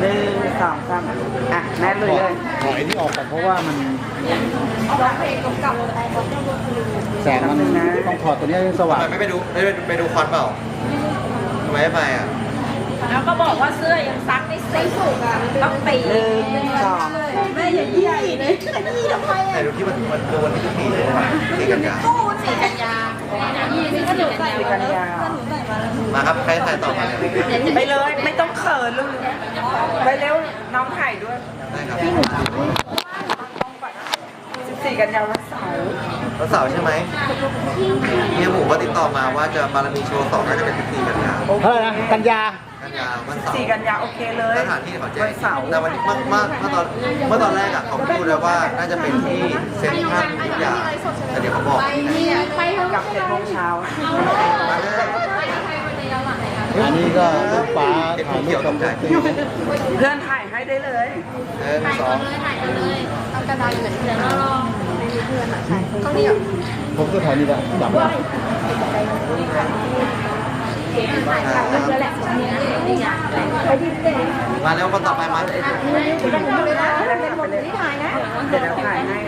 หนึ่งสองสามอะแม่เลยเลยถอยที่ออกก่อนเพราะว่ามันแสงมันต้องถอดตัวนี้ให้สทำว่างไมไม่ไปดูไม่ไปดูไปดูคอนเปล่าทำไมไม่ไปอะแล้วก็บอกว่าเสื้อยังซักไม่เสร็จต้องตีหนึ่งสองแม่อย่ายี่เลยขยี้ทำไมไหนดูที่มันมันดูวันที่ทุกปีเลยสี่กันยาตู้สีกันยายี่สิบกันยาสี่กันยาวมาครับใครถ่ายต่อมาเนี่ยไปเลยไม่ต้อง เขินลูกไปเร็วน้องถ่ายด้วยได้ครับสิบสี่กันยาววันเสาร์วันเสาร์ใช่ไหมเฮียหมูก็ติดต่อมาว่าจะบารมีโชว์สองน่าจะเป็น14กันยาเท่าไหร่นะกันยากันยาวันเสาร์สี่กันยาโอเคเลยสถานที่เขาแจ้วังนเสาร์แต่วันนี้เมื่อเมื่อเมื่อตอนเมื่อตอนแรกอะเขาพูดแล้วว่าน่าจะเป็นที่เซ็นทรัลทุกอย่างแต่เดี๋ยวเขาบอกกับเจ็ดโมงเช้า อันนี้ก็ลูกฟ้าถ่ายรูปกับลูกตีเพื่อนถ่ายให้ได้เลย หนึ่งสองผมก็ถ่ายนี่แหละจับไว้มาแล้วคนต่อไปมา เดี๋ยวถ่ายให้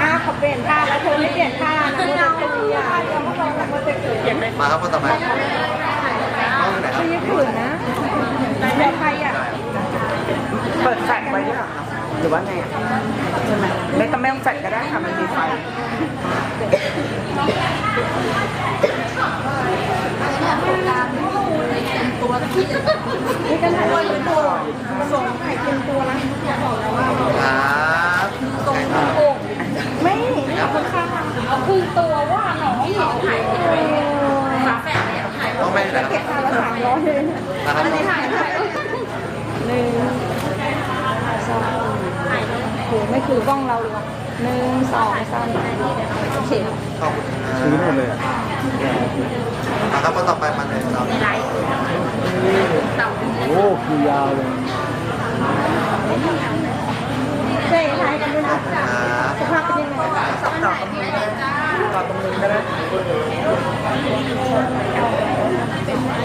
อ้าเขาเปลี่ยนท่าแล้วเธอไม่เปลี่ยนท่านะไม่เอาอะมาครับคนต่อไปน้องอยู่ไหนครับญี่ปุ่นนะแต่ใครอะเปิดแฟลชไว้ด้วยเหรอครับหรือว่าไงอะใช่ไหมไม่ต้องไม่ต้องแฟลชก็ได้ค่ะมันมีไฟ นี่กันถ่ายเป็นตัวส่งถ่เป็นตัวนะครับใช่าครับไม่เอาคนข้างเอาครึ่งตัวว่าน้องถ่ายฝาแฝดเนี่ยถ่ายน้องแม่อยู่ไหนครับเก็บทาละสามร้อยเลยนะครับถ่ายถ่ายหนึ่งสองถ่ายโหไม่คือกล้องเราเลยว่ะหนึ่งสองสามโอเคขอบคุณซื้อหมดเลยอะ มาครับคนต่อไปมาเลยครับโอ้คือยาวเลยเจ๊ถ่ายกันด้วยนะสภาพเป็นยังไงต่อตรงนี้ต่อตรงนี้ก็ได้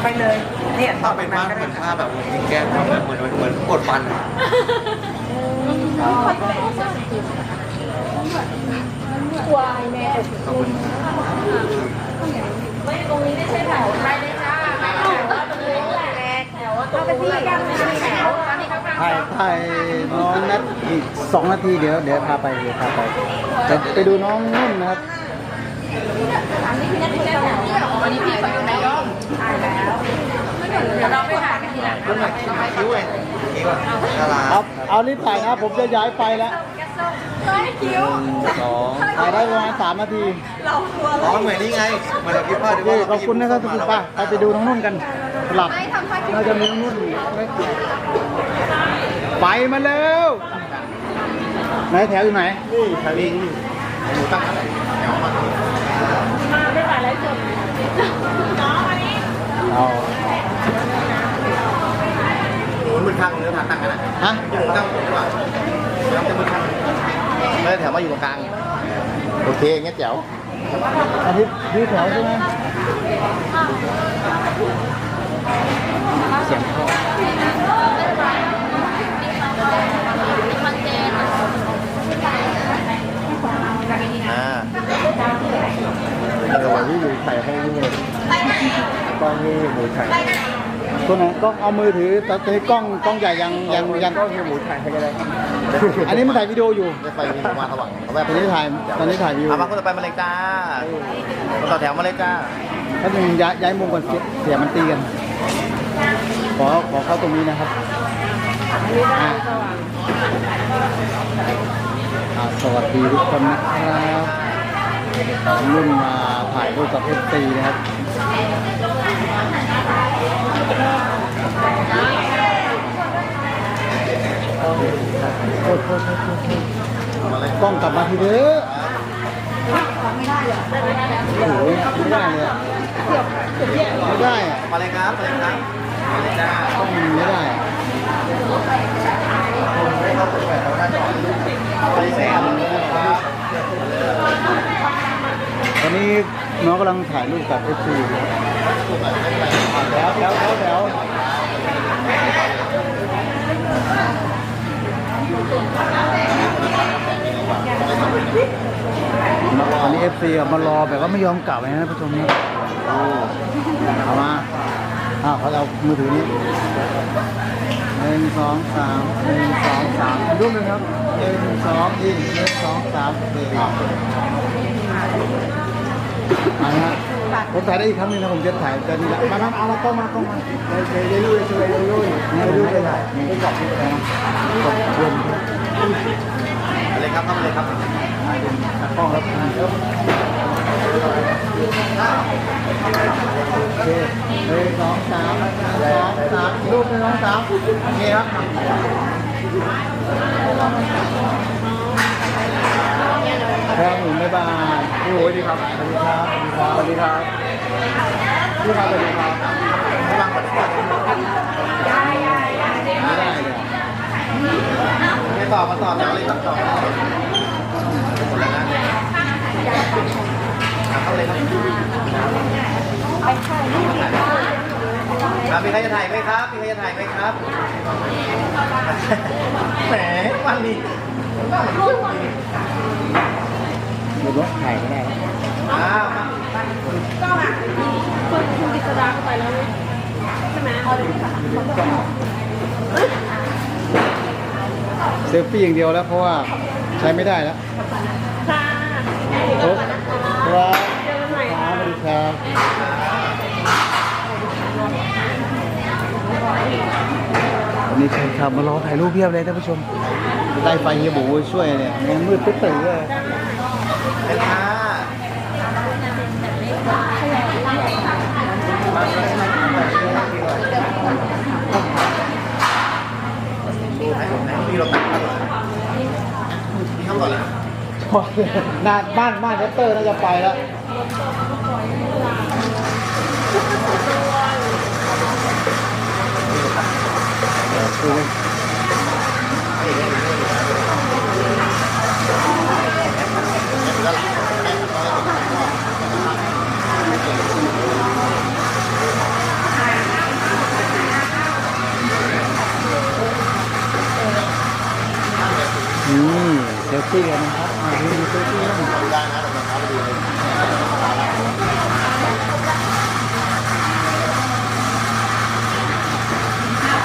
ไปเลยเนี่ยต่อถ้าไปเป็นนั้ากเหมือนภาแบบยิงแก้มเหมือนเหมือนเหมือนกดฟันอะวายแม่ขอบคุณ รงนี้ไม่ใช่แถวไปเลยจ้าเอาไปที่กันแถวตอนนี้เขาถ่ายถ่ายน้องนัดอีกสองนาทีเดี๋ยวเดี๋ยวพาไปเดี๋ยวพาไปจะไปดูน้องนุ่นนะครับวันนี้พี่ขอดูนายกถ่ายแล้วเดี๋ยวเราไปถ่ายกันทีหลังรุ่นไหนคิ้วเองคิ้วอะน่ารัเอากเอารีบถ่ายนะครับผมจะย้ายไฟแล้ว คิ้วหนึ่งสองถ่ายได้ประมาณสามนาทีอ๋อเหมือนนี่ไงเหมือนเราคิดว่าโอเคขอบคุณนะครับทุกคนป้าไปไปดูน้องนุ่นกันหลับเราจะมีน้องนุ่นไปมาแล้วไหนแถวอยู่ไหนนี่แถวนี้หมูตั้งอะไรแถวมา ไม่ถ่ายแล้วจบน้องอันนี้ เอา หมุนมือข้างเนื้อทางตั้งกันนะ ฮะ ที่หมุนข้างผมดีกว่าแล้วจะมือข้างไม่ได้แถวมาอยู่ตรงกลาง โอเคงั้นแจ๋วอันนี้นี่แถวใช่ไหม ตัวไหนกล้องเอามือถือตอนนี้กล้องกล้องใหญ่ยังยังยังกล้องหมูถ่ายให้ก็ได้อันนี้มันถ่ายวิดีโออยู่ได้ไฟมีมาสว่างเอาแบบตอนนี้ถ่ายตอนนี้ถ่ายวิดีโอเอามาคนต่อไปมาเลยจ้าคนต่อแถวมาเลยจ้าถ้าเป็นย้ายย้ายมุมก่อนเสียเสียมันตีกันขอขอเข้าตรงนี้นะครับอะอะสวัสดีทุกคนนะครับรุ่นมาถ่ายรูปกับเอฟซีนะครับ โอ้ยโอ้ยโอ้ยโอ้ยโอ้ยมาเลยกล้องกลับมาทีเด้อโอ้โหไม่ได้เลยอะไม่ได้อะมาเลยครับมาเลยครับมาเลยจ้ากล้องมันไม่ได้อะได้เข้ากดแปดแล้วหน้าจอไปแสนนะครับตอนนี้น้องกำลังถ่ายรูปกับเอฟซี แล้วแล้วแล้วแล้วตอนนี้เอฟซีมารอแบบว่าไม่ยอมกลับเลยนะผู้ชมนะโอ้เอามาอ้าวเขาเอามือถือนี้หนึ่งสองสามหนึ่งสองสามรูปหนึ่งครับหนึ่งสองอีกหนึ่งสองสามสี่อะมาฮะ ผมถ่ายได้อีกครั้งหนึงนะผมจะถ่ายจะนี่แหละมามาเอาละกล้องมากล้องมาเดี๋ยวเดี๋ยวเดี๋ยวเดี๋ยวเดี๋ยวเดี๋ยวเดี๋ยวเดี๋ยวไปถ่ายไปกรอบที่ไหนนะกรอบรวมอะไรครับทำอะไรครับกล้องครับโอเคหนึ่งสองสามหนึ่งสองสามรูปหนึ่งสองสามโอเคครับครับผมบ๊ายบายโอ้ยดีครับสวัสดี ครับสวัสดีครับสวัสดีครับพี่ครับสวัสดีครับไม่บังก่อนไม่ได้เลยไม่ตอบมาตอบแล้วเลยครับตอบหมดแล้วนะเข้าเลยครับครับมีใครจะถ่ายไหมครับมีใครจะถ่ายไหมครับแหมวันนี้ หรือว่าถ่ายก็ได้อ้าวคุณคุณกิษดาเข้าไปแล้วใช่ไหมเซลฟี่อย่างเดียวแล้วเพราะว่าใช้ไม่ได้แล้วค่ะครับครับเจอกันใหม่สวัสดีครับวันนี้ใครขับมารอถ่ายรูปเพียบเลยท่านผู้ชมไล่ไฟเฮียบูช่วยเนี่ยยังมืดตึ๊ดตื่นเลย เลยค่ะบ้านบ้านแคปเตอร์น่าจะไปแล้ว เซลฟี่กันนะครับอ่าดูเซลฟี่กันได้นะเดี๋ยวเราเข้าไปดูเลย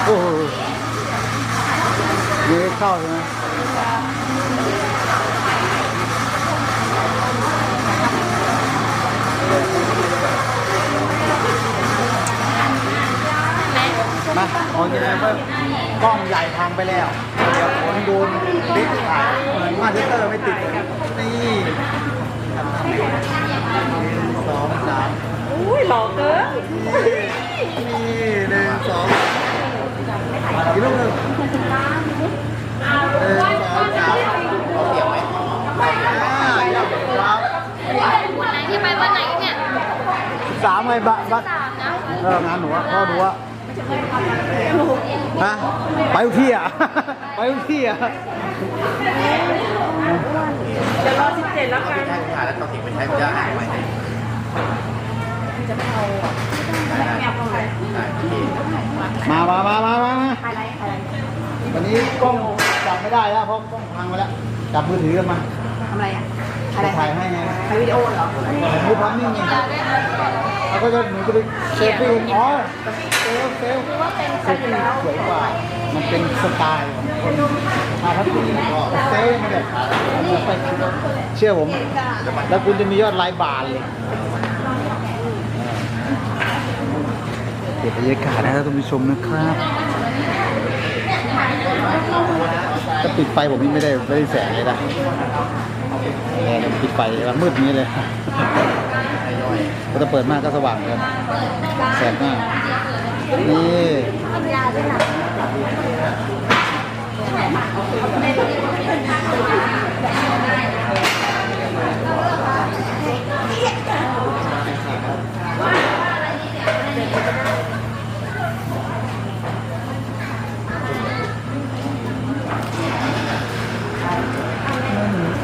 โอ้โหยังไม่เข้าใช่ไหมมาเออย่างไรเพิ่มกล้องใหญ่พังไปแล้ว เดี๋ยวคนโดนติดถ่ายเหมือนมาสเตอร์ไม่ติดนี่หนึ่งสองสามอุ้ยหล่อเกินนี่หนึ่งสองอีกลูกหนึ่งหนึ่งสองสามเอาเสียงไหมอ่ามครับวันไหนที่ไปวันไหนเนี่ยสามไงบะบะสามนะเอองานหนูอะพ่อหนูอะฮะไปทุกที่อะ ไปทุกที่อะเดี๋ยวรอสิบเจ็ดแล้วกันใช่ถ่ายแล้วต้องเก็บไปใช้ไม่ได้ใหม่ให้จะเอาได้พี่มามามามามามาวันนี้กล้องจับไม่ได้แล้วเพราะกล้องพังไปแล้ว จับมือถือกันมาทำอะไรอะอะไรถ่ายให้ไงถ่ายวิดีโอเหรอมือพับนิ่งไง แล้วก็จะหนูก็ไปเซลฟี่อ๋อเซลเซลเซลฟี่สวยกว่ามันเป็นสไตล์ของคนมาพับนิ่งก็เซลไม่ได้เชื่อผม แล้วคุณจะมียอดไลค์บานเลยเก็บบรรยากาศนะครับท่านผู้ชมนะครับถ้าปิดไฟผมนี่ไม่ได้ไม่ได้แสงเลยนะปิดไฟแล้วมืดนี้เลย ก็จะเปิดมากก็สว่างเลยแสบมากนี่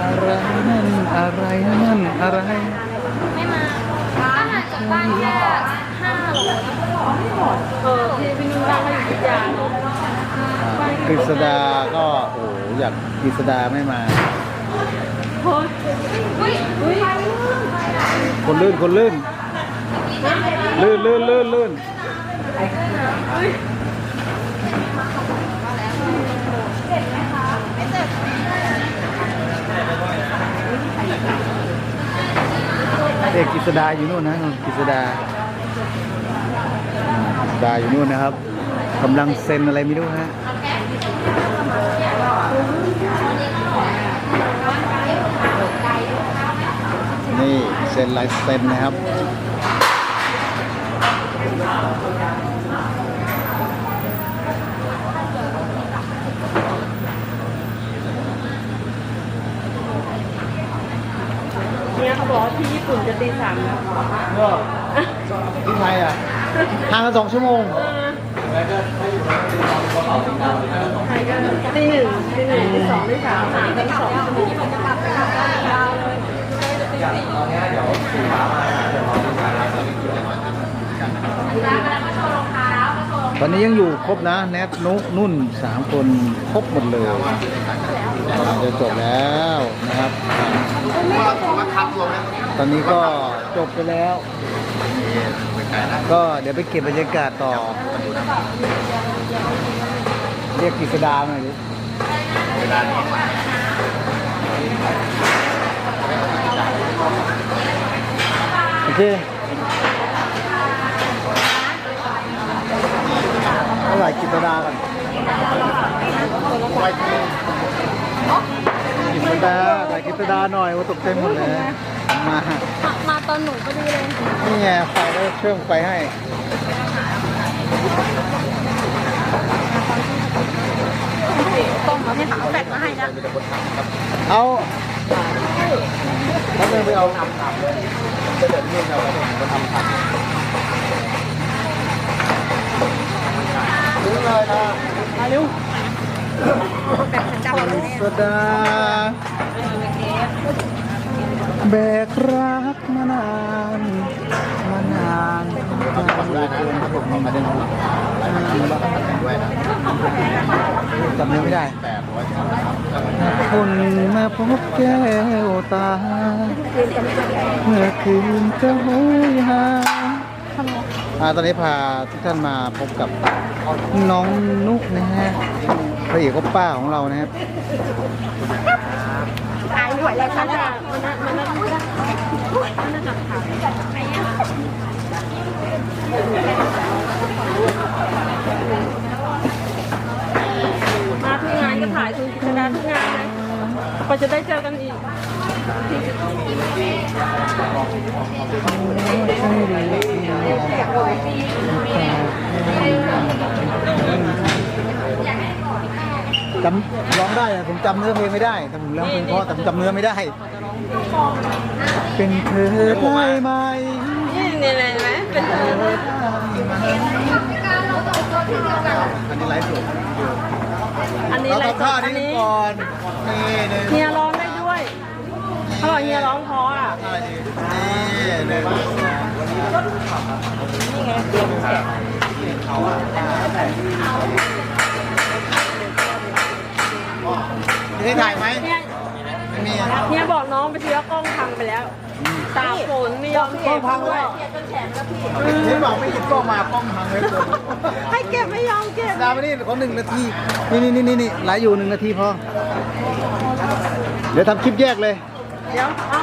อะไรนั่นอะไรนั่นอะไร กฤษดาก็โอ้โหอยากกฤษดาไม่มา คนลื่นคนลื่นลื่นลื่นลื่นลื่นเอกกิษดาอยู่นู่นนะกิษดากิษดาอยู่นู่นนะครับกำลังเซ็นอะไรไม่รู้ฮะ เซ็นลายเซ็นนะครับเนี่ยเขาบอกว่าที่ญี่ปุ่นจะตีสามแล้วที่ไทยอะห่างกันสองชั่วโมงไทยก็ตีหนึ่งตีหนึ่งตีสองตีสามสามตีสองชั่วโมง ตอนนี้ยังอยู่ครบนะ แนทนุนุ่นสามคนครบหมดเลยจะจบแล้วนะครับ ตอนนี้ก็จบไปแล้ว ก็เดี๋ยวไปเก็บบรรยากาศต่อ เรียกกฤษดาหน่อยดิ โอเคเท่าไหร่กิษดาก่อนกิษดาใส่กิษดาหน่อยว่าตกใจหมดเลยมามาตอนหนูพอดีเลย นี่ไงไฟแล้วเชื่อมไฟให้ต้องมาให้หาแฟดมาให้นะ เอาแล้วเดินไปเอา ทำทำเลยจะเดินยื่นเราไปทำทำถึงเลยนะมาเร็วสดาแบกรักมานาน มานานนานเหลยเกินครับผมมาเดินจำเนื้อไม่ได้ คนมาพบแก้วตา เมื่อคืนจะโหยหาอาตอนนี้พาทุกท่านมาพบกับน้องนุกนะฮะพระเอกก็ป้าของเรานะครับหายหวยแล้วค่ะมันนั่นมันนั่นมันนั่นหนักขา มาทุกงานก็ถ่ายทุกกิจการทุกงานเลยก็จะได้เจอกันอีกจำร้องได้ผมจำเนื้อเพลงไม่ได้แต่ผมร้องเพลงเพราะแต่ผมจำเนื้อไม่ได้ เป็นเธอได้ไหม นี่นี่เลยไหมเป็นเธออันนี้ไลฟ์สดอันนี้เราอะไรทำท่าอันนี้นี้ก่อนนี่หนึ่งเฮียร้องได้ด้วยเขาบอกเฮียร้องเพราะอะท่านี้นี่หนึ่งนี่ไงเตรียมแขกได้ถ่ายไหมเฮีย ไม่มีเฮียบอกน้องไปทีว่ากล้องพังไปแล้ว ตาฝนไม่ยอมกล้เก็องบพังด้วแล้ยวเห็นบอกไม่หยิบกล้องมากล้องพังเลยคนให้เก็บไม่ยอมเก็บดาวมานี่ขอหนึ่งนาที นี่นี่นี่นี่ไลฟ์อยู่หนึ่งนาทีพอ เดี๋ยวทำคลิปแยกเลย เดี๋ยวเอา